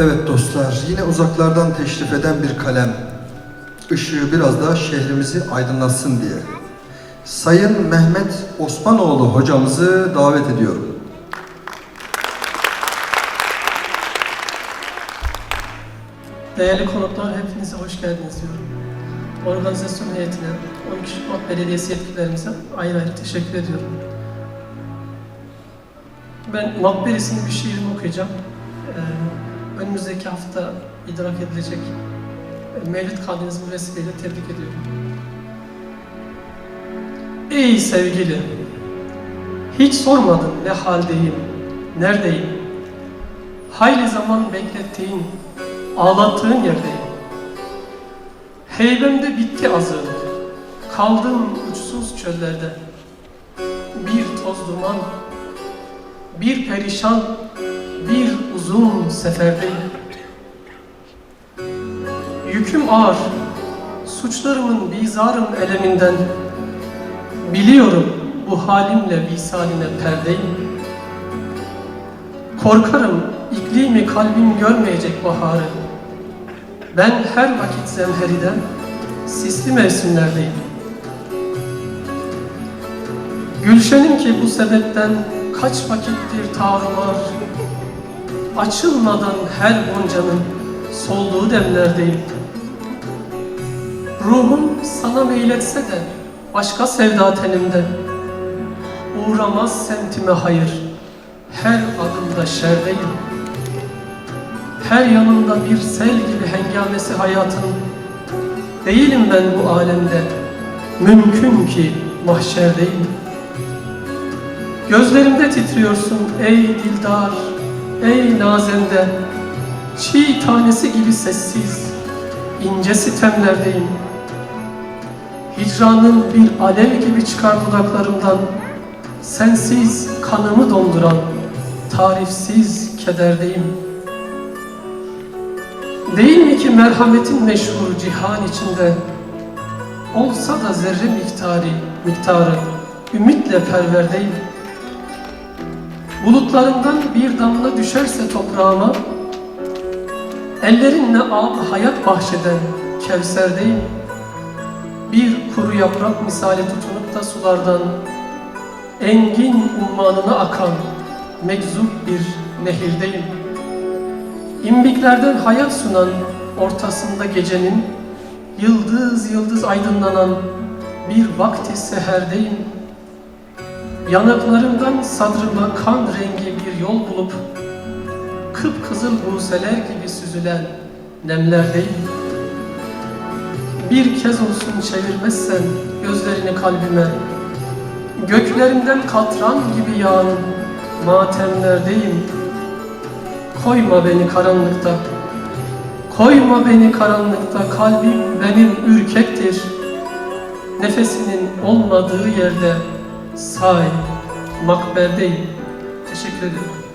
Evet dostlar, yine uzaklardan teşrif eden bir kalem. Işığı biraz daha şehrimizi aydınlatsın diye. Sayın Mehmet Osmanoğlu hocamızı davet ediyorum. Değerli konuklar, hepinize hoş geldiniz diyorum. Organizasyon heyetine, 12 Şubat Belediyesi yetkililerimize ayrı ayrı teşekkür ediyorum. Ben Makber isimli bir şiirimi okuyacağım. Ee, önümüzdeki hafta idrak edilecek e, Mevlid Kandiliniz bu vesileyle tebrik ediyorum. Ey sevgili! Hiç sormadın ne haldeyim, neredeyim? Hayli zaman beklettiğin, ağlattığın yerdeyim. Heybemde bitti azığım, kaldım uçsuz çöllerde. Bir toz duman, bir perişan, uzun seferdeyim. Yüküm ağır, suçlarımın bizarım eleminden. Biliyorum bu halimle visaline perdeyim. Korkarım iklimi kalbim görmeyecek baharı. Ben her vakit zemheriden sisli mevsimlerdeyim. Gülşenim ki bu sebepten kaç vakittir tarumar. Açılmadan her goncanın solduğu demlerdeyim. Ruhum sana meyletse de başka sevda tenimde. Uğramaz semtime hayır, her adımda şerdeyim. Her yanında bir sel gibi hengamesi hayatın. Değilim ben bu alemde, mümkün ki mahşerdeyim. Gözlerimde titriyorsun ey dildar, ey nazende. Çiğ tanesi gibi sessiz, ince sitemlerdeyim. Hicranın bir alev gibi çıkar dudaklarımdan. Sensiz kanımı donduran, tarifsiz kederdeyim. Değil mi ki merhametin meşhur cihan içinde Olsa da zerre miktarı, miktarı ümitle perverdeyim Bulutlarından bir damla düşerse toprağıma Ellerinle hayat bahşeden Kevser'deyim Bir kuru yaprak misali tutunup da sulardan Engin ummanına akan meczup bir nehirdeyim İmbiklerden hayat sunan ortasında gecenin Yıldız yıldız aydınlanan bir vakti seherdeyim Yanaklarımdan sadrıma kan rengi bir yol bulup Kıpkızıl buseler gibi süzülen nemlerdeyim Bir kez olsun çevirmezsen gözlerini kalbime Göklerimden katran gibi yağan matemlerdeyim Koyma beni karanlıkta Koyma beni karanlıkta Kalbim benim ürkektir. Nefesinin olmadığı yerde Say makberdeyim Teşekkür ederim